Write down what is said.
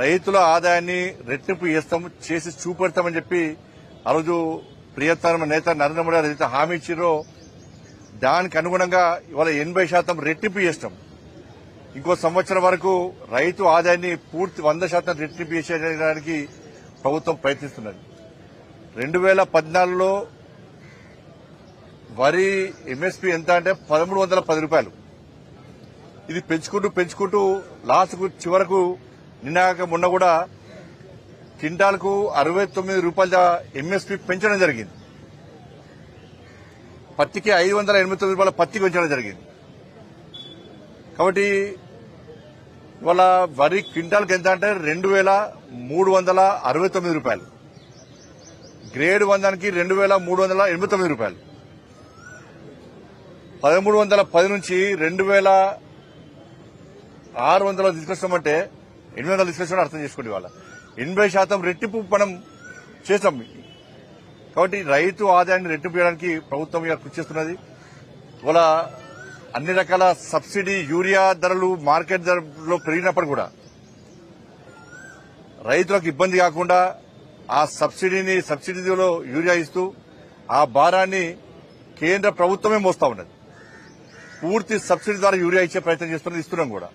రైతుల ఆదాయాన్ని రెట్టింపు చేస్తాం చేసి చూపెడతామని చెప్పి ఆ రోజు ప్రియతమ నేత నరేంద్ర మోడీ ఏదైతే హామీ ఇచ్చారో దానికి అనుగుణంగా ఇవాళ ఎనభై శాతం రెట్టింపు చేస్తాం. ఇంకో సంవత్సరం వరకు రైతు ఆదాయాన్ని పూర్తి వంద శాతం రెట్టింపు చేసేయడానికి ప్రభుత్వం ప్రయత్నిస్తున్నది. రెండు వేల పద్నాలుగులో వరి ఎంఎస్పీ ఎంత అంటే పదమూడు వందల పది రూపాయలు. ఇది పెంచుకుంటూ పెంచుకుంటూ లాస్ట్కు చివరకు నిన్నాక మొన్న కూడా క్వింటాల్కు అరవై తొమ్మిది రూపాయల ఎంఎస్పీ పెంచడం జరిగింది. పత్తికి ఐదు వందల ఎనభై తొమ్మిది రూపాయల పత్తి పెంచడం జరిగింది. కాబట్టి ఇవాళ వరి క్వింటాల్కి ఎంత అంటే రెండు వేల మూడు వందల అరవై తొమ్మిది రూపాయలు. గ్రేడ్ వందానికి రెండు వేల మూడు వందల ఎనభై తొమ్మిది రూపాయలు. పదమూడు వందల పది నుంచి రెండు వేల ఆరు వందల తీసుకొస్తామంటే ఎనిమిది వందలు తీసుకొస్తామని అర్థం చేసుకోండి వాళ్ళ ఎనభై శాతం రెట్టింపు మనం చేస్తాం కాబట్టి రైతు ఆదాయాన్ని రెట్టింపు చేయడానికి ప్రభుత్వం ఇలా కృషి చేస్తున్నది. ఇవాళ అన్ని రకాల సబ్సిడీ యూరియా ధరలు మార్కెట్ ధరలో పెరిగినప్పుడు కూడా రైతులకు ఇబ్బంది కాకుండా ఆ సబ్సిడీని సబ్సిడీలో యూరియా ఇస్తూ ఆ భారాన్ని కేంద్ర ప్రభుత్వమే మోస్తా ఉన్నది. పూర్తి సబ్సిడీ ద్వారా యూరియా ఇచ్చే ప్రయత్నం చేస్తున్నది ఇస్తున్నాం కూడా.